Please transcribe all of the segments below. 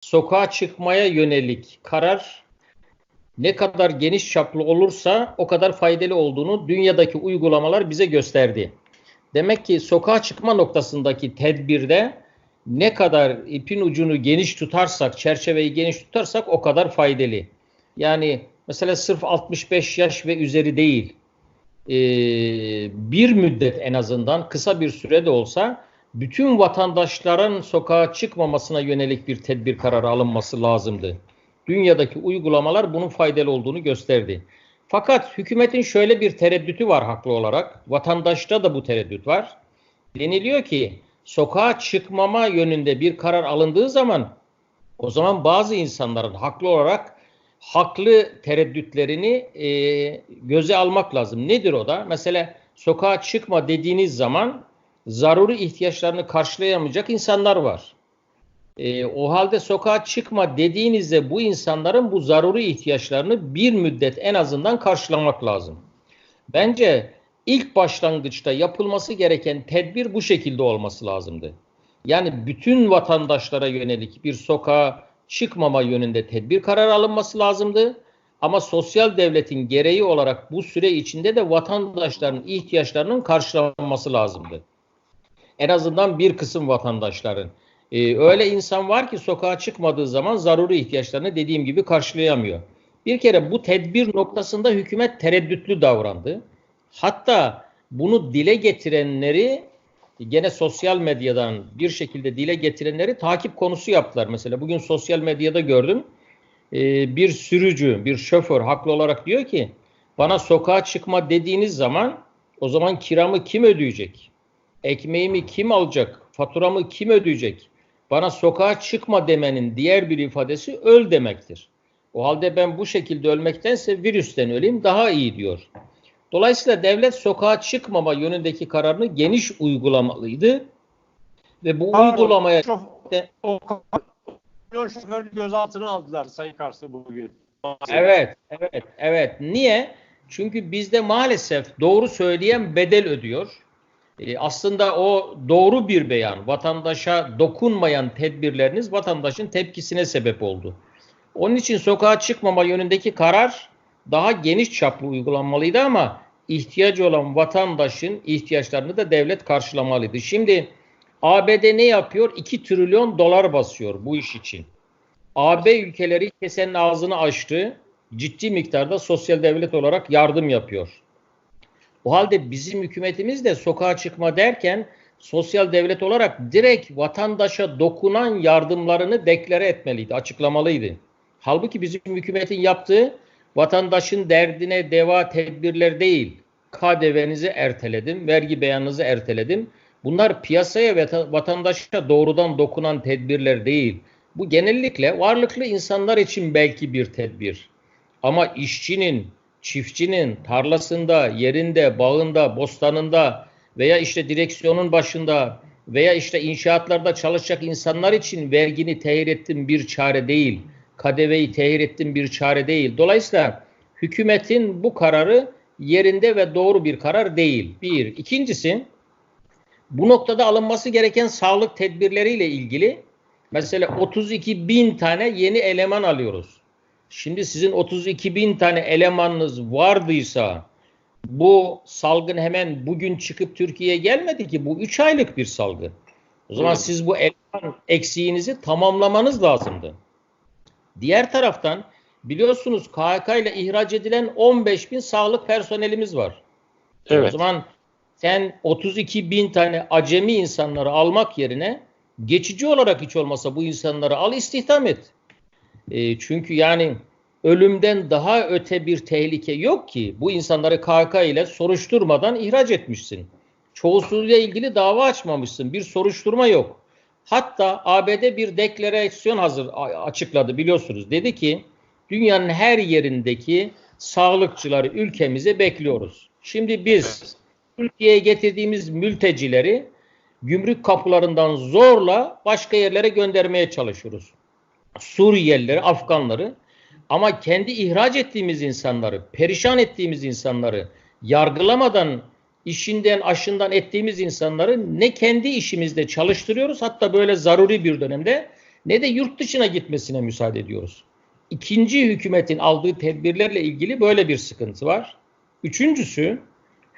sokağa çıkmaya yönelik karar ne kadar geniş çaplı olursa o kadar faydalı olduğunu dünyadaki uygulamalar bize gösterdi. Demek ki sokağa çıkma noktasındaki tedbirde ne kadar ipin ucunu geniş tutarsak, çerçeveyi geniş tutarsak o kadar faydalı. Yani mesela sırf 65 yaş ve üzeri değil, bir müddet en azından kısa bir süre de olsa bütün vatandaşların sokağa çıkmamasına yönelik bir tedbir kararı alınması lazımdı. Dünyadaki uygulamalar bunun faydalı olduğunu gösterdi. Fakat hükümetin şöyle bir tereddütü var haklı olarak. Vatandaşta da bu tereddüt var. Deniliyor ki sokağa çıkmama yönünde bir karar alındığı zaman o zaman bazı insanların haklı olarak haklı tereddütlerini e, göze almak lazım. Nedir o da? Mesela sokağa çıkma dediğiniz zaman zaruri ihtiyaçlarını karşılayamayacak insanlar var. E, o halde sokağa çıkma dediğinizde bu insanların bu zaruri ihtiyaçlarını bir müddet en azından karşılamak lazım. Bence ilk başlangıçta yapılması gereken tedbir bu şekilde olması lazımdı. Yani bütün vatandaşlara yönelik bir sokağa çıkmama yönünde tedbir kararı alınması lazımdı. Ama sosyal devletin gereği olarak bu süre içinde de vatandaşların ihtiyaçlarının karşılanması lazımdı. En azından bir kısım vatandaşların. Ee, öyle insan var ki sokağa çıkmadığı zaman zaruri ihtiyaçlarını dediğim gibi karşılayamıyor. Bir kere bu tedbir noktasında hükümet tereddütlü davrandı. Hatta bunu dile getirenleri gene sosyal medyadan bir şekilde dile getirenleri takip konusu yaptılar. Mesela bugün sosyal medyada gördüm e, bir sürücü, bir şoför haklı olarak diyor ki bana sokağa çıkma dediğiniz zaman o zaman kiramı kim ödeyecek? Ekmeğimi kim alacak? Faturamı kim ödeyecek? Bana sokağa çıkma demenin diğer bir ifadesi öl demektir. O halde ben bu şekilde ölmektense virüsten öleyim daha iyi diyor. Dolayısıyla devlet sokağa çıkmama yönündeki kararını geniş uygulamalıydı. Ve bu Pardon, uygulamaya... De, o şoförü gözaltına aldılar Sayın Kars'ı bugün. Evet, evet, evet. Niye? Çünkü bizde maalesef doğru söyleyen bedel ödüyor. Ee, aslında o doğru bir beyan. Vatandaşa dokunmayan tedbirleriniz vatandaşın tepkisine sebep oldu. Onun için sokağa çıkmama yönündeki karar daha geniş çaplı uygulanmalıydı ama ihtiyacı olan vatandaşın ihtiyaçlarını da devlet karşılamalıydı. Şimdi ABD ne yapıyor? 2 trilyon dolar basıyor bu iş için. AB ülkeleri kesenin ağzını açtı. Ciddi miktarda sosyal devlet olarak yardım yapıyor. O halde bizim hükümetimiz de sokağa çıkma derken sosyal devlet olarak direkt vatandaşa dokunan yardımlarını deklare etmeliydi, açıklamalıydı. Halbuki bizim hükümetin yaptığı vatandaşın derdine deva tedbirler değil. KDV'nizi erteledim, vergi beyanınızı erteledim. Bunlar piyasaya ve vatandaşa doğrudan dokunan tedbirler değil. Bu genellikle varlıklı insanlar için belki bir tedbir. Ama işçinin, çiftçinin tarlasında, yerinde, bağında, bostanında veya işte direksiyonun başında veya işte inşaatlarda çalışacak insanlar için vergini tehir ettim bir çare değil. KDV'yi tehir ettim bir çare değil. Dolayısıyla hükümetin bu kararı yerinde ve doğru bir karar değil. Bir. İkincisi bu noktada alınması gereken sağlık tedbirleriyle ilgili mesela 32 bin tane yeni eleman alıyoruz. Şimdi sizin 32 bin tane elemanınız vardıysa bu salgın hemen bugün çıkıp Türkiye'ye gelmedi ki. Bu 3 aylık bir salgın. O zaman siz bu eleman eksiğinizi tamamlamanız lazımdı. Diğer taraftan biliyorsunuz KHK ile ihraç edilen 15 bin sağlık personelimiz var. Evet. O zaman sen 32 bin tane acemi insanları almak yerine geçici olarak hiç olmasa bu insanları al istihdam et. E, çünkü yani ölümden daha öte bir tehlike yok ki. Bu insanları KK ile soruşturmadan ihraç etmişsin. Çoğusuyla ilgili dava açmamışsın. Bir soruşturma yok. Hatta ABD bir deklarasyon hazır açıkladı biliyorsunuz. Dedi ki dünyanın her yerindeki sağlıkçıları ülkemize bekliyoruz. Şimdi biz Türkiye'ye getirdiğimiz mültecileri gümrük kapılarından zorla başka yerlere göndermeye çalışıyoruz. Suriyelileri, Afganları ama kendi ihraç ettiğimiz insanları, perişan ettiğimiz insanları yargılamadan işinden aşından ettiğimiz insanları ne kendi işimizde çalıştırıyoruz hatta böyle zaruri bir dönemde ne de yurt dışına gitmesine müsaade ediyoruz. İkinci hükümetin aldığı tedbirlerle ilgili böyle bir sıkıntı var. Üçüncüsü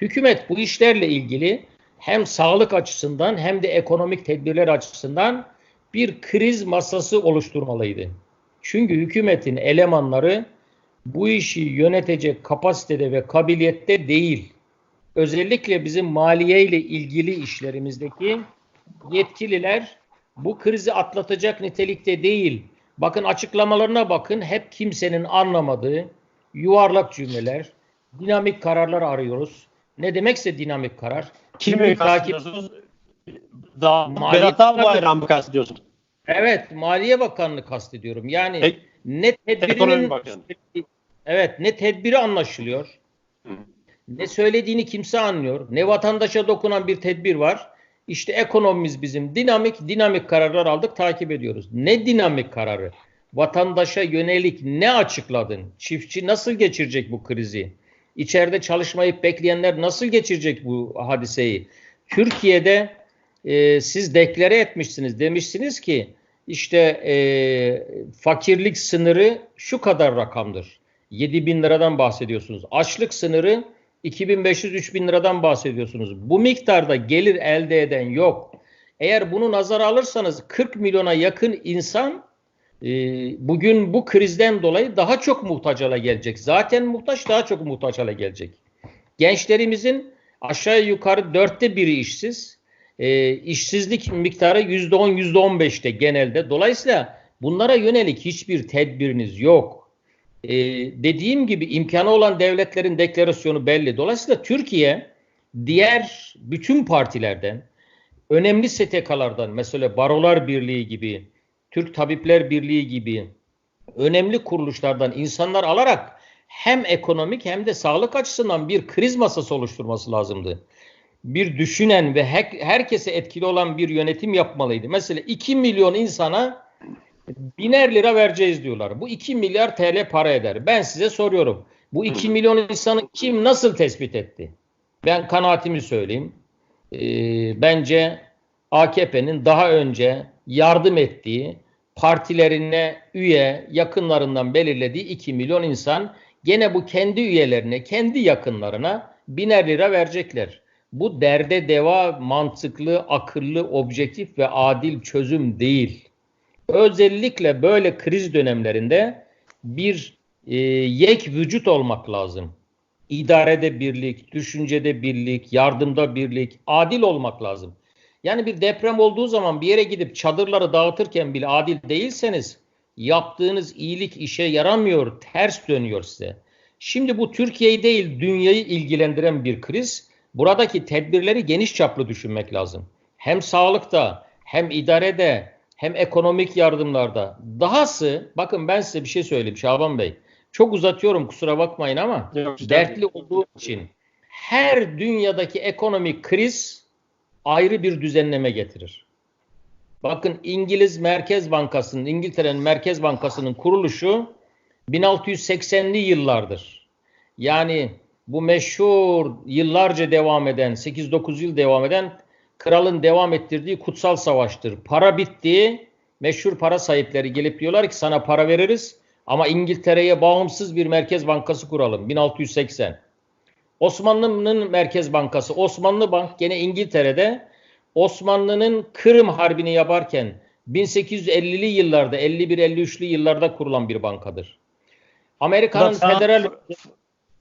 hükümet bu işlerle ilgili hem sağlık açısından hem de ekonomik tedbirler açısından bir kriz masası oluşturmalıydı. Çünkü hükümetin elemanları bu işi yönetecek kapasitede ve kabiliyette değil. Özellikle bizim maliye ile ilgili işlerimizdeki yetkililer bu krizi atlatacak nitelikte değil. Bakın açıklamalarına bakın hep kimsenin anlamadığı yuvarlak cümleler, dinamik kararlar arıyoruz. Ne demekse dinamik karar. Kimi kastediyorsunuz? Daha Berat Albayrak mı kastediyorsun? Evet, Maliye Bakanlığı kastediyorum. Yani e, ne tedbirinin Evet, ne tedbiri anlaşılıyor. Hı. Ne söylediğini kimse anlıyor. Ne vatandaşa dokunan bir tedbir var. İşte ekonomimiz bizim dinamik, dinamik kararlar aldık, takip ediyoruz. Ne dinamik kararı? Vatandaşa yönelik ne açıkladın? Çiftçi nasıl geçirecek bu krizi? İçeride çalışmayıp bekleyenler nasıl geçirecek bu hadiseyi? Türkiye'de e, siz deklare etmişsiniz. Demişsiniz ki işte e, fakirlik sınırı şu kadar rakamdır. 7 bin liradan bahsediyorsunuz. Açlık sınırı 2500-3000 liradan bahsediyorsunuz. Bu miktarda gelir elde eden yok. Eğer bunu nazara alırsanız 40 milyona yakın insan e, bugün bu krizden dolayı daha çok muhtaç hale gelecek. Zaten muhtaç daha çok muhtaç hale gelecek. Gençlerimizin aşağı yukarı dörtte biri işsiz. E, işsizlik miktarı yüzde on, yüzde on beşte genelde. Dolayısıyla bunlara yönelik hiçbir tedbiriniz yok e, dediğim gibi imkanı olan devletlerin deklarasyonu belli. Dolayısıyla Türkiye diğer bütün partilerden, önemli STK'lardan mesela Barolar Birliği gibi, Türk Tabipler Birliği gibi önemli kuruluşlardan insanlar alarak hem ekonomik hem de sağlık açısından bir kriz masası oluşturması lazımdı. Bir düşünen ve her, herkese etkili olan bir yönetim yapmalıydı. Mesela 2 milyon insana biner lira vereceğiz diyorlar. Bu 2 milyar TL para eder. Ben size soruyorum. Bu 2 milyon insanı kim nasıl tespit etti? Ben kanaatimi söyleyeyim. Ee, bence AKP'nin daha önce yardım ettiği partilerine üye yakınlarından belirlediği 2 milyon insan gene bu kendi üyelerine, kendi yakınlarına biner lira verecekler. Bu derde deva mantıklı, akıllı, objektif ve adil çözüm değil. Özellikle böyle kriz dönemlerinde bir e, yek vücut olmak lazım. İdarede birlik, düşüncede birlik, yardımda birlik, adil olmak lazım. Yani bir deprem olduğu zaman bir yere gidip çadırları dağıtırken bile adil değilseniz yaptığınız iyilik işe yaramıyor, ters dönüyor size. Şimdi bu Türkiye'yi değil dünyayı ilgilendiren bir kriz. Buradaki tedbirleri geniş çaplı düşünmek lazım. Hem sağlıkta, hem idarede, hem ekonomik yardımlarda. Dahası bakın ben size bir şey söyleyeyim Şaban Bey. Çok uzatıyorum kusura bakmayın ama Yok, dertli olduğu için her dünyadaki ekonomik kriz ayrı bir düzenleme getirir. Bakın İngiliz Merkez Bankası'nın, İngiltere'nin Merkez Bankası'nın kuruluşu 1680'li yıllardır. Yani bu meşhur yıllarca devam eden, 8-9 yıl devam eden kralın devam ettirdiği kutsal savaştır. Para bitti. Meşhur para sahipleri gelip diyorlar ki sana para veririz ama İngiltere'ye bağımsız bir merkez bankası kuralım. 1680. Osmanlı'nın merkez bankası Osmanlı Bank gene İngiltere'de Osmanlı'nın Kırım Harbi'ni yaparken 1850'li yıllarda 51-53'lü yıllarda kurulan bir bankadır. Amerika'nın federal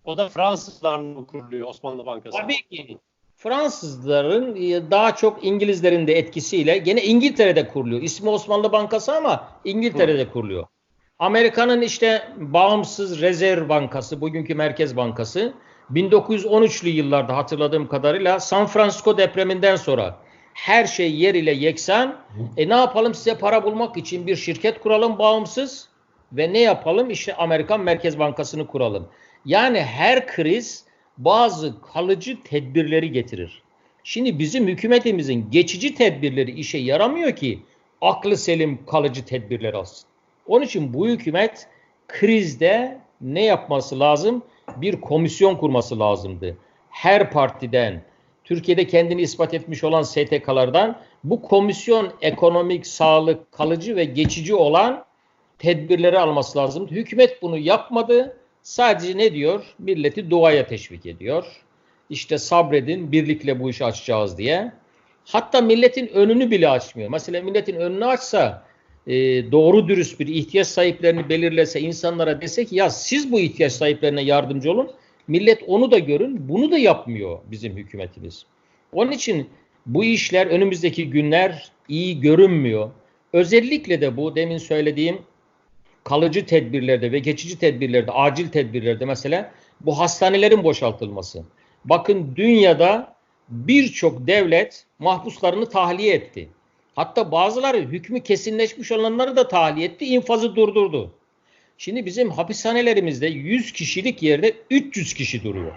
o da Fransızlarla kuruluyor Osmanlı Bankası. Tabii ki. Fransızların e, daha çok İngilizlerin de etkisiyle gene İngiltere'de kuruluyor. İsmi Osmanlı Bankası ama İngiltere'de kuruluyor. Amerika'nın işte bağımsız rezerv bankası, bugünkü Merkez Bankası 1913'lü yıllarda hatırladığım kadarıyla San Francisco depreminden sonra her şey yer ile yeksan. E ne yapalım size para bulmak için bir şirket kuralım bağımsız ve ne yapalım işte Amerikan Merkez Bankası'nı kuralım. Yani her kriz bazı kalıcı tedbirleri getirir. Şimdi bizim hükümetimizin geçici tedbirleri işe yaramıyor ki aklı selim kalıcı tedbirler alsın. Onun için bu hükümet krizde ne yapması lazım? Bir komisyon kurması lazımdı. Her partiden, Türkiye'de kendini ispat etmiş olan STK'lardan Bu komisyon ekonomik, sağlık, kalıcı ve geçici olan tedbirleri alması lazım. Hükümet bunu yapmadı. Sadece ne diyor? Milleti duaya teşvik ediyor. İşte sabredin, birlikle bu işi açacağız diye. Hatta milletin önünü bile açmıyor. Mesela milletin önünü açsa e, doğru dürüst bir ihtiyaç sahiplerini belirlese insanlara desek ya siz bu ihtiyaç sahiplerine yardımcı olun. Millet onu da görün. Bunu da yapmıyor bizim hükümetimiz. Onun için bu işler önümüzdeki günler iyi görünmüyor. Özellikle de bu demin söylediğim kalıcı tedbirlerde ve geçici tedbirlerde, acil tedbirlerde mesela bu hastanelerin boşaltılması. Bakın dünyada birçok devlet mahpuslarını tahliye etti. Hatta bazıları hükmü kesinleşmiş olanları da tahliye etti, infazı durdurdu. Şimdi bizim hapishanelerimizde 100 kişilik yerde 300 kişi duruyor.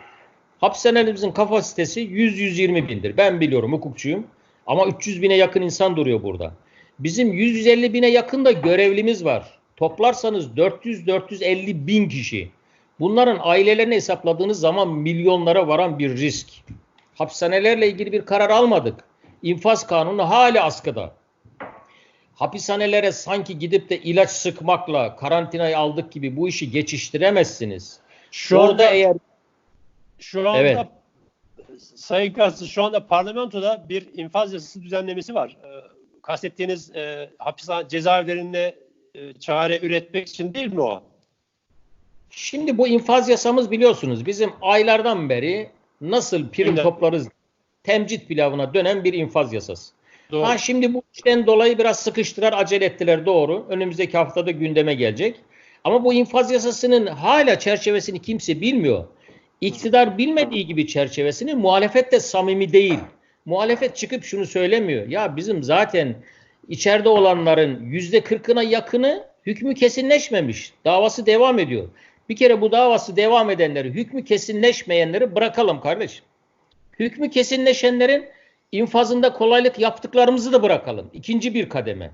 Hapishanelerimizin kapasitesi 100-120 bindir. Ben biliyorum hukukçuyum. Ama 300 bine yakın insan duruyor burada. Bizim 150 bine yakın da görevlimiz var. Toplarsanız 400-450 bin kişi. Bunların ailelerini hesapladığınız zaman milyonlara varan bir risk. Hapishanelerle ilgili bir karar almadık. İnfaz kanunu hala askıda. Hapishanelere sanki gidip de ilaç sıkmakla karantinayı aldık gibi bu işi geçiştiremezsiniz. Şu Orada anda eğer şu anda Evet. Sayın Kastı şu anda parlamentoda bir infaz yasası düzenlemesi var. Ee, kastettiğiniz e, hapishane cezaevlerinde e, çare üretmek için değil mi o? Şimdi bu infaz yasamız biliyorsunuz bizim aylardan beri nasıl prim Evet. toplarız temcit pilavına dönen bir infaz yasası. Doğru. Ha şimdi bu işten dolayı biraz sıkıştırar, acele ettiler doğru. Önümüzdeki haftada gündeme gelecek. Ama bu infaz yasasının hala çerçevesini kimse bilmiyor. İktidar bilmediği gibi çerçevesini muhalefet de samimi değil. Muhalefet çıkıp şunu söylemiyor. Ya bizim zaten içeride olanların yüzde kırkına yakını hükmü kesinleşmemiş. Davası devam ediyor. Bir kere bu davası devam edenleri, hükmü kesinleşmeyenleri bırakalım kardeşim. Hükmü kesinleşenlerin infazında kolaylık yaptıklarımızı da bırakalım. İkinci bir kademe.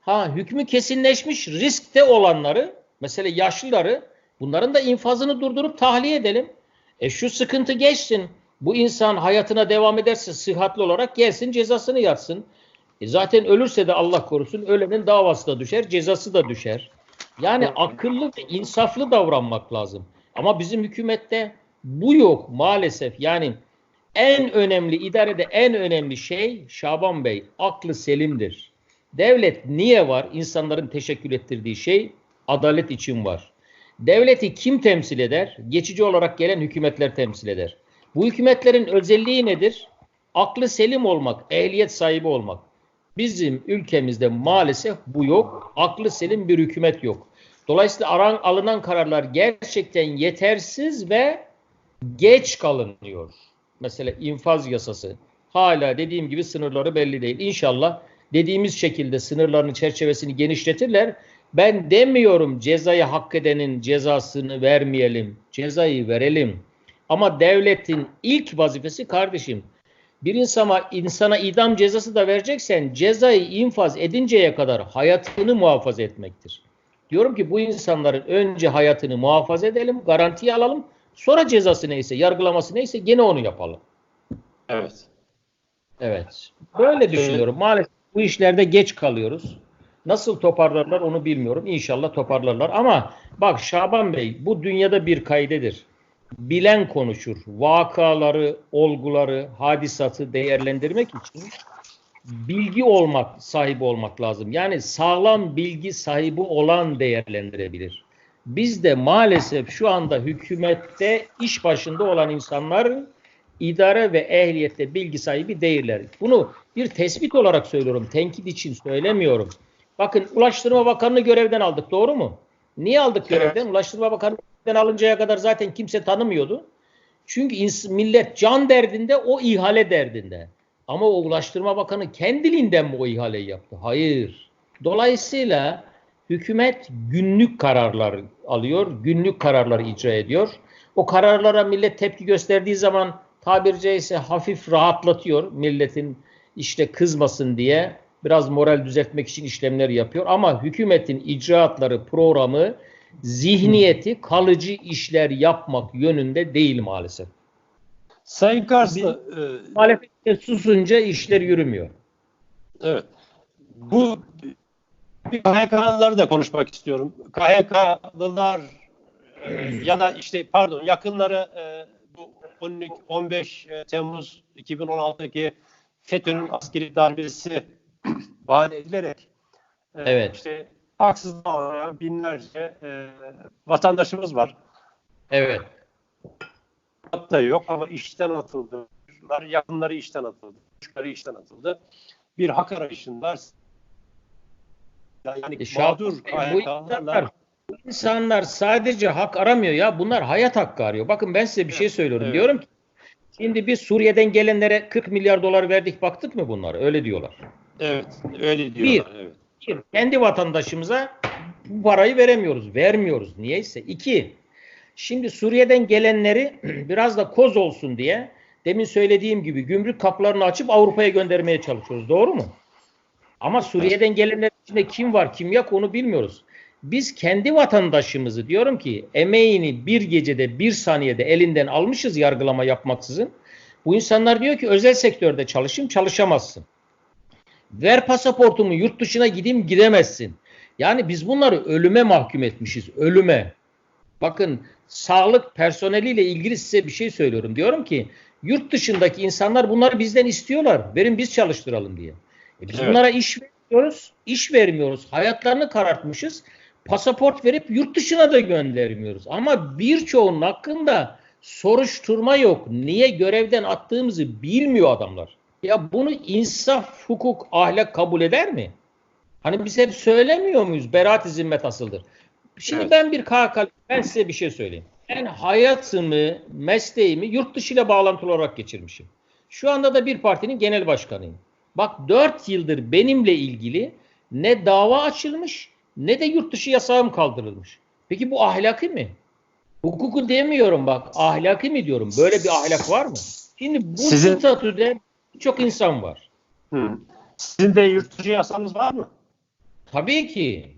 Ha hükmü kesinleşmiş riskte olanları, mesela yaşlıları, bunların da infazını durdurup tahliye edelim. E şu sıkıntı geçsin. Bu insan hayatına devam ederse sıhhatli olarak gelsin cezasını yatsın. E zaten ölürse de Allah korusun ölenin davası da düşer, cezası da düşer. Yani akıllı ve insaflı davranmak lazım. Ama bizim hükümette bu yok maalesef. Yani en önemli idarede en önemli şey Şaban Bey aklı selimdir. Devlet niye var? İnsanların teşekkür ettirdiği şey adalet için var. Devleti kim temsil eder? Geçici olarak gelen hükümetler temsil eder. Bu hükümetlerin özelliği nedir? Aklı selim olmak, ehliyet sahibi olmak. Bizim ülkemizde maalesef bu yok. Aklı selim bir hükümet yok. Dolayısıyla aran, alınan kararlar gerçekten yetersiz ve geç kalınıyor. Mesela infaz yasası. Hala dediğim gibi sınırları belli değil. İnşallah dediğimiz şekilde sınırlarını çerçevesini genişletirler. Ben demiyorum cezayı hak edenin cezasını vermeyelim. Cezayı verelim. Ama devletin ilk vazifesi kardeşim bir insana, insana idam cezası da vereceksen cezayı infaz edinceye kadar hayatını muhafaza etmektir. Diyorum ki bu insanların önce hayatını muhafaza edelim, garantiye alalım. Sonra cezası neyse, yargılaması neyse gene onu yapalım. Evet. Evet. Böyle düşünüyorum. Maalesef bu işlerde geç kalıyoruz. Nasıl toparlarlar onu bilmiyorum. İnşallah toparlarlar. Ama bak Şaban Bey bu dünyada bir kaydedir. Bilen konuşur. Vakaları, olguları, hadisatı değerlendirmek için bilgi olmak, sahibi olmak lazım. Yani sağlam bilgi sahibi olan değerlendirebilir. Bizde maalesef şu anda hükümette iş başında olan insanların idare ve ehliyette bilgi sahibi değiller. Bunu bir tespit olarak söylüyorum. Tenkit için söylemiyorum. Bakın Ulaştırma Bakanı'nı görevden aldık. Doğru mu? Niye aldık görevden? Ulaştırma Bakanı görevden alıncaya kadar zaten kimse tanımıyordu. Çünkü millet can derdinde, o ihale derdinde. Ama o Ulaştırma Bakanı kendiliğinden mi o ihaleyi yaptı? Hayır. Dolayısıyla hükümet günlük kararlar alıyor, günlük kararları icra ediyor. O kararlara millet tepki gösterdiği zaman tabiri caizse hafif rahatlatıyor milletin işte kızmasın diye biraz moral düzeltmek için işlemler yapıyor. Ama hükümetin icraatları, programı, zihniyeti kalıcı işler yapmak yönünde değil maalesef. Sayın Karslı, e, Muhalefet susunca işler yürümüyor. Evet. Bu KHK'lıları da konuşmak istiyorum. KHK'lılar e, ya da işte pardon yakınları e, bu 12, 15 e, Temmuz 2016'daki FETÖ'nün askeri darbesi bahane edilerek e, evet. işte haksızlığa uğrayan binlerce e, vatandaşımız var. Evet. Hatta yok ama işten atıldı. Yakınları işten atıldı. Çocukları işten atıldı. Bir hak arayışındalar. Yani e, mağdur bu insanlar, sadece hak aramıyor ya. Bunlar hayat hakkı arıyor. Bakın ben size bir şey söylüyorum. Evet. Diyorum ki şimdi biz Suriye'den gelenlere 40 milyar dolar verdik baktık mı bunlar? Öyle diyorlar. Evet. Öyle diyorlar. Bir, evet. Bir kendi vatandaşımıza bu parayı veremiyoruz. Vermiyoruz. Niyeyse. İki, şimdi Suriye'den gelenleri biraz da koz olsun diye demin söylediğim gibi gümrük kaplarını açıp Avrupa'ya göndermeye çalışıyoruz. Doğru mu? Ama Suriye'den gelenler içinde kim var kim yok onu bilmiyoruz. Biz kendi vatandaşımızı diyorum ki emeğini bir gecede bir saniyede elinden almışız yargılama yapmaksızın. Bu insanlar diyor ki özel sektörde çalışayım çalışamazsın. Ver pasaportumu yurt dışına gideyim gidemezsin. Yani biz bunları ölüme mahkum etmişiz. Ölüme. Bakın sağlık personeliyle ilgili size bir şey söylüyorum. Diyorum ki yurt dışındaki insanlar bunları bizden istiyorlar. Verin biz çalıştıralım diye. E biz evet. bunlara iş vermiyoruz, iş vermiyoruz. Hayatlarını karartmışız. Pasaport verip yurt dışına da göndermiyoruz. Ama birçoğunun hakkında soruşturma yok. Niye görevden attığımızı bilmiyor adamlar. Ya bunu insaf, hukuk, ahlak kabul eder mi? Hani biz hep söylemiyor muyuz? Beraat-i zimmet asıldır. Şimdi evet. ben bir KHK, ben size bir şey söyleyeyim. Ben hayatımı, mesleğimi yurt dışı ile bağlantılı olarak geçirmişim. Şu anda da bir partinin genel başkanıyım. Bak 4 yıldır benimle ilgili ne dava açılmış ne de yurt dışı yasağım kaldırılmış. Peki bu ahlaki mi? Hukuku demiyorum bak. Ahlaki mi diyorum? Böyle bir ahlak var mı? Şimdi bu Sizin... statüde çok insan var. Hı. Sizin de yurt dışı yasağınız var mı? Tabii ki.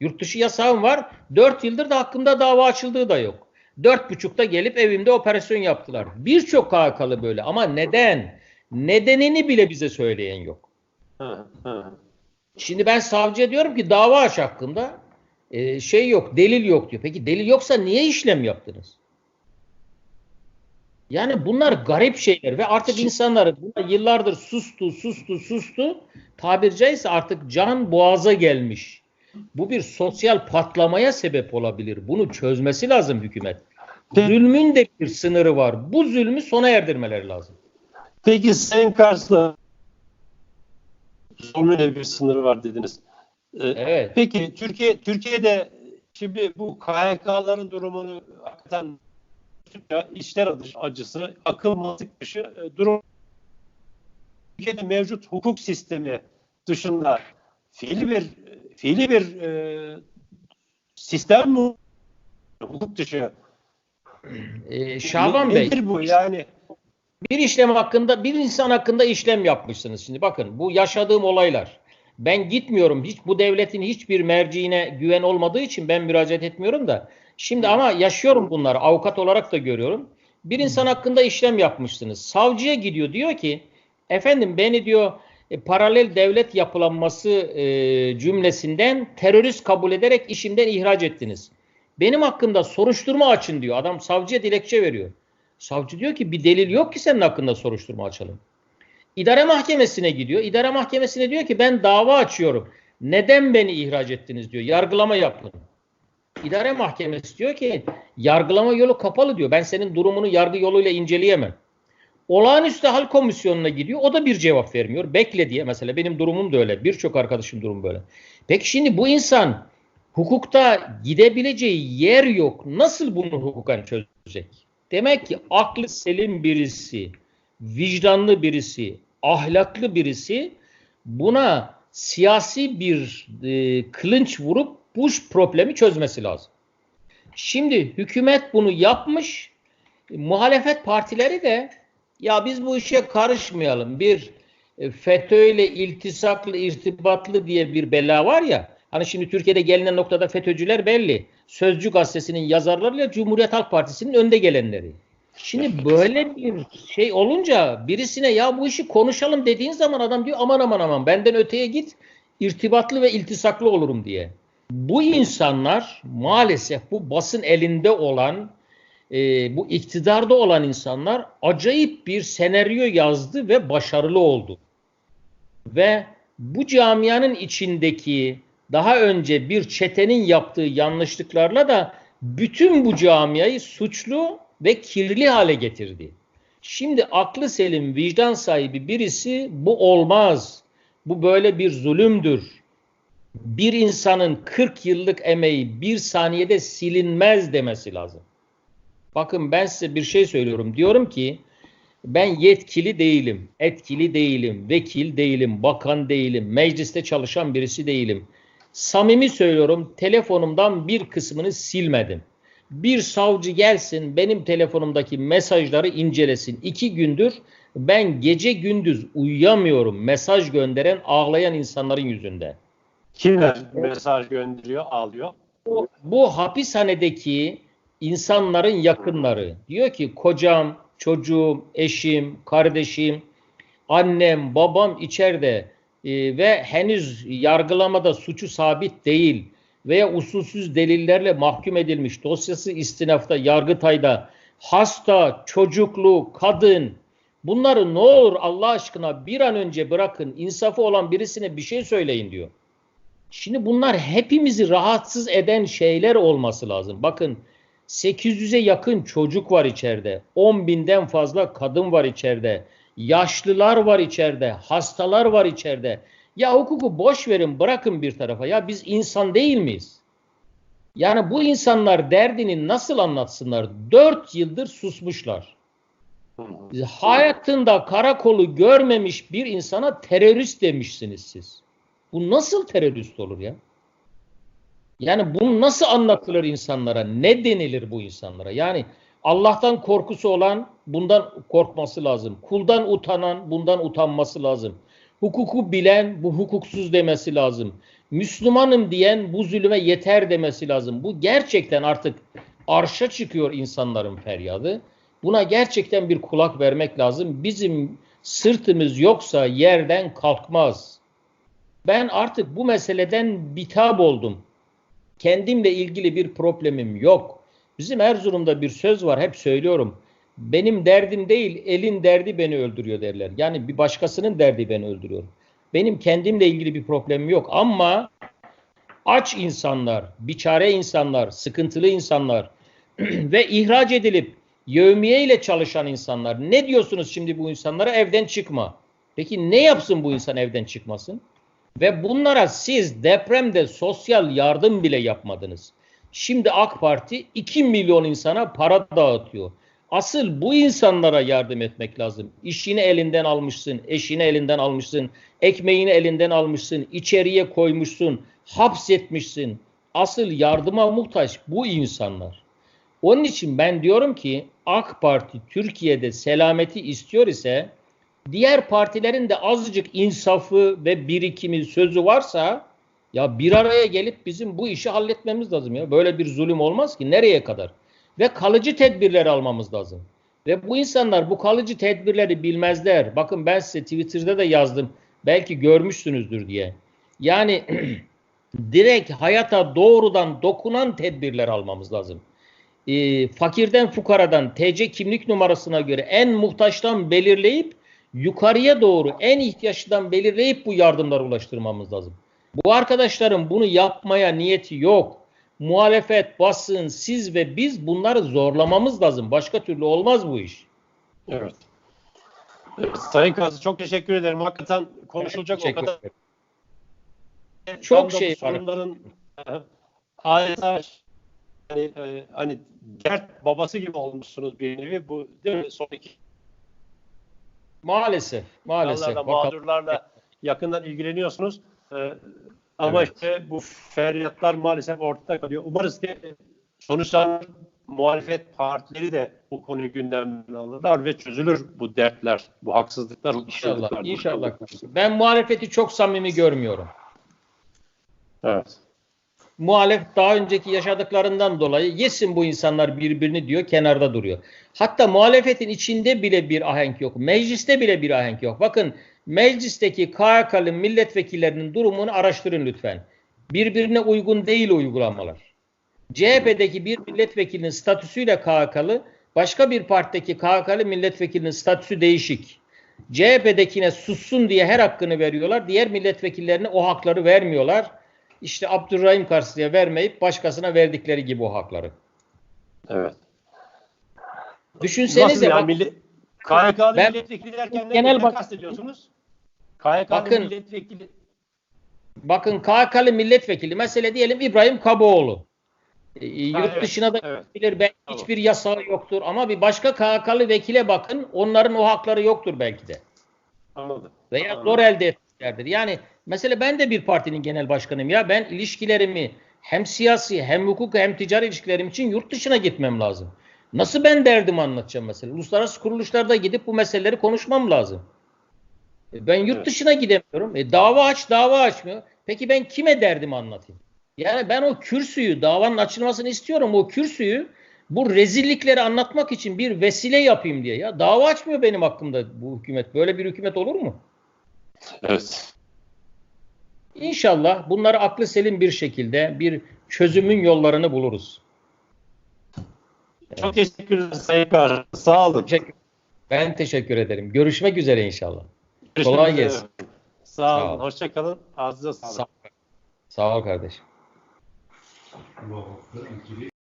Yurt dışı yasağım var. 4 yıldır da hakkında dava açıldığı da yok. Dört buçukta gelip evimde operasyon yaptılar. Birçok KHK'lı böyle ama neden? Nedenini bile bize söyleyen yok. Şimdi ben savcıya diyorum ki dava aç hakkında e, şey yok, delil yok diyor. Peki delil yoksa niye işlem yaptınız? Yani bunlar garip şeyler ve artık insanlar buna yıllardır sustu, sustu, sustu. Tabir caizse artık can boğaza gelmiş. Bu bir sosyal patlamaya sebep olabilir. Bunu çözmesi lazım hükümet. Zulmün de bir sınırı var. Bu zulmü sona erdirmeleri lazım. Peki Sayın Kars'la zulmün de bir sınırı var dediniz. Ee, evet. Peki Türkiye Türkiye'de şimdi bu KHK'ların durumunu hakikaten işler acısı, akıl mantık dışı e, durum Türkiye'de mevcut hukuk sistemi dışında fiili bir fiili bir e, sistem mi hukuk dışı? Ee, Şaban ne, Bey. Nedir bu yani? Bir işlem hakkında, bir insan hakkında işlem yapmışsınız. Şimdi bakın bu yaşadığım olaylar. Ben gitmiyorum. Hiç bu devletin hiçbir merciine güven olmadığı için ben müracaat etmiyorum da. Şimdi ama yaşıyorum bunları. Avukat olarak da görüyorum. Bir insan hakkında işlem yapmışsınız. Savcıya gidiyor diyor ki efendim beni diyor e, paralel devlet yapılanması e, cümlesinden terörist kabul ederek işimden ihraç ettiniz. Benim hakkında soruşturma açın diyor. Adam savcıya dilekçe veriyor. Savcı diyor ki bir delil yok ki senin hakkında soruşturma açalım. İdare mahkemesine gidiyor. İdare mahkemesine diyor ki ben dava açıyorum. Neden beni ihraç ettiniz diyor. Yargılama yapın. İdare mahkemesi diyor ki yargılama yolu kapalı diyor. Ben senin durumunu yargı yoluyla inceleyemem. Olağanüstü hal komisyonuna gidiyor. O da bir cevap vermiyor. Bekle diye mesela benim durumum da öyle. Birçok arkadaşım durum böyle. Peki şimdi bu insan hukukta gidebileceği yer yok. Nasıl bunu hukuken çözecek? Demek ki aklı selim birisi, vicdanlı birisi, ahlaklı birisi buna siyasi bir e, kılınç vurup bu problemi çözmesi lazım. Şimdi hükümet bunu yapmış. Muhalefet partileri de ya biz bu işe karışmayalım. Bir e, FETÖ ile iltisaklı, irtibatlı diye bir bela var ya. Hani şimdi Türkiye'de gelinen noktada FETÖ'cüler belli. Sözcü gazetesinin yazarlarıyla Cumhuriyet Halk Partisi'nin önde gelenleri. Şimdi böyle bir şey olunca birisine ya bu işi konuşalım dediğin zaman adam diyor aman aman aman benden öteye git irtibatlı ve iltisaklı olurum diye. Bu insanlar maalesef bu basın elinde olan e, bu iktidarda olan insanlar acayip bir senaryo yazdı ve başarılı oldu. Ve bu camianın içindeki daha önce bir çetenin yaptığı yanlışlıklarla da bütün bu camiayı suçlu ve kirli hale getirdi. Şimdi aklı selim, vicdan sahibi birisi bu olmaz. Bu böyle bir zulümdür. Bir insanın 40 yıllık emeği bir saniyede silinmez demesi lazım. Bakın ben size bir şey söylüyorum. Diyorum ki ben yetkili değilim, etkili değilim, vekil değilim, bakan değilim, mecliste çalışan birisi değilim. Samimi söylüyorum telefonumdan bir kısmını silmedim. Bir savcı gelsin benim telefonumdaki mesajları incelesin. İki gündür ben gece gündüz uyuyamıyorum mesaj gönderen ağlayan insanların yüzünde. Kimler mesaj gönderiyor ağlıyor? Bu, bu hapishanedeki insanların yakınları. Diyor ki kocam, çocuğum, eşim, kardeşim, annem, babam içeride e, ve henüz yargılamada suçu sabit değil veya usulsüz delillerle mahkum edilmiş dosyası istinafta, yargıtayda hasta, çocuklu, kadın bunları ne olur Allah aşkına bir an önce bırakın insafı olan birisine bir şey söyleyin diyor. Şimdi bunlar hepimizi rahatsız eden şeyler olması lazım. Bakın 800'e yakın çocuk var içeride. 10 binden fazla kadın var içeride. Yaşlılar var içeride. Hastalar var içeride. Ya hukuku boş verin bırakın bir tarafa. Ya biz insan değil miyiz? Yani bu insanlar derdini nasıl anlatsınlar? Dört yıldır susmuşlar. Hayatında karakolu görmemiş bir insana terörist demişsiniz siz. Bu nasıl terörist olur ya? Yani bunu nasıl anlatılır insanlara? Ne denilir bu insanlara? Yani Allah'tan korkusu olan bundan korkması lazım. Kuldan utanan bundan utanması lazım. Hukuku bilen bu hukuksuz demesi lazım. Müslümanım diyen bu zulüme yeter demesi lazım. Bu gerçekten artık arşa çıkıyor insanların feryadı. Buna gerçekten bir kulak vermek lazım. Bizim sırtımız yoksa yerden kalkmaz. Ben artık bu meseleden bitap oldum. Kendimle ilgili bir problemim yok. Bizim Erzurum'da bir söz var hep söylüyorum. Benim derdim değil elin derdi beni öldürüyor derler. Yani bir başkasının derdi beni öldürüyor. Benim kendimle ilgili bir problemim yok ama aç insanlar, biçare insanlar, sıkıntılı insanlar ve ihraç edilip yevmiye ile çalışan insanlar ne diyorsunuz şimdi bu insanlara evden çıkma. Peki ne yapsın bu insan evden çıkmasın? Ve bunlara siz depremde sosyal yardım bile yapmadınız. Şimdi AK Parti 2 milyon insana para dağıtıyor. Asıl bu insanlara yardım etmek lazım. İşini elinden almışsın, eşini elinden almışsın, ekmeğini elinden almışsın, içeriye koymuşsun, hapsetmişsin. Asıl yardıma muhtaç bu insanlar. Onun için ben diyorum ki AK Parti Türkiye'de selameti istiyor ise diğer partilerin de azıcık insafı ve birikimi sözü varsa ya bir araya gelip bizim bu işi halletmemiz lazım ya. Böyle bir zulüm olmaz ki nereye kadar? Ve kalıcı tedbirler almamız lazım. Ve bu insanlar bu kalıcı tedbirleri bilmezler. Bakın ben size Twitter'da da yazdım. Belki görmüşsünüzdür diye. Yani direkt hayata doğrudan dokunan tedbirler almamız lazım. E, fakirden fukaradan TC kimlik numarasına göre en muhtaçtan belirleyip yukarıya doğru en ihtiyaçlıdan belirleyip bu yardımları ulaştırmamız lazım. Bu arkadaşların bunu yapmaya niyeti yok. Muhalefet, basın, siz ve biz bunları zorlamamız lazım. Başka türlü olmaz bu iş. Evet. evet Sayın Kazı çok teşekkür ederim. Hakikaten konuşulacak evet, o kadar. Çok şey. Sorunların adeta hani, e, hani dert babası gibi olmuşsunuz bir nevi. Bu değil mi? Son iki Maalesef. Maalesef. Mağdurlarla yakından ilgileniyorsunuz. Ee, ama evet. işte bu feryatlar maalesef ortada kalıyor. Umarız ki sonuçta muhalefet partileri de bu konuyu gündemine alırlar ve çözülür bu dertler, bu haksızlıklar, İnşallah. İnşallah. Ben muhalefeti çok samimi görmüyorum. Evet. Muhalef daha önceki yaşadıklarından dolayı yesin bu insanlar birbirini diyor kenarda duruyor. Hatta muhalefetin içinde bile bir ahenk yok. Mecliste bile bir ahenk yok. Bakın meclisteki KHK'lı milletvekillerinin durumunu araştırın lütfen. Birbirine uygun değil uygulamalar. CHP'deki bir milletvekilinin statüsüyle KHK'lı, başka bir partideki KHK'lı milletvekilinin statüsü değişik. CHP'dekine sussun diye her hakkını veriyorlar. Diğer milletvekillerine o hakları vermiyorlar. İşte Abdurrahim Karslı'ya vermeyip başkasına verdikleri gibi o hakları. Evet. Düşünsenize Nasıl yani, milli, KYK'lı ben, milletvekili derken ne, genel ne bak, kastediyorsunuz? KYK'lı bakın, milletvekili. Bakın KHK'lı milletvekili mesela diyelim İbrahim Kaboğlu. E, yurt evet, dışına da evet. bilir belki tamam. hiçbir yasağı yoktur ama bir başka KHK'lı vekile bakın onların o hakları yoktur belki de. Anladım. Veya Anladım. zor elde etmişlerdir. Yani mesela ben de bir partinin genel başkanıyım ya ben ilişkilerimi hem siyasi hem hukuk hem ticari ilişkilerim için yurt dışına gitmem lazım. Nasıl ben derdimi anlatacağım mesela? Uluslararası kuruluşlarda gidip bu meseleleri konuşmam lazım. E, ben yurt dışına gidemiyorum. E, dava aç, dava açmıyor. Peki ben kime derdimi anlatayım? Yani ben o kürsüyü, davanın açılmasını istiyorum. O kürsüyü bu rezillikleri anlatmak için bir vesile yapayım diye. Ya dava açmıyor benim hakkımda bu hükümet. Böyle bir hükümet olur mu? Evet. İnşallah bunları aklı selim bir şekilde bir çözümün yollarını buluruz. Çok teşekkür ederim Sayın Kar. Sağ olun. Teşekkür, ben teşekkür ederim. Görüşmek üzere inşallah. Görüşmek Kolay üzere. gelsin. Sağ olun. Sağ olun. Hoşçakalın. Ağzınıza sağlık. Sağ, sağ ol kardeşim.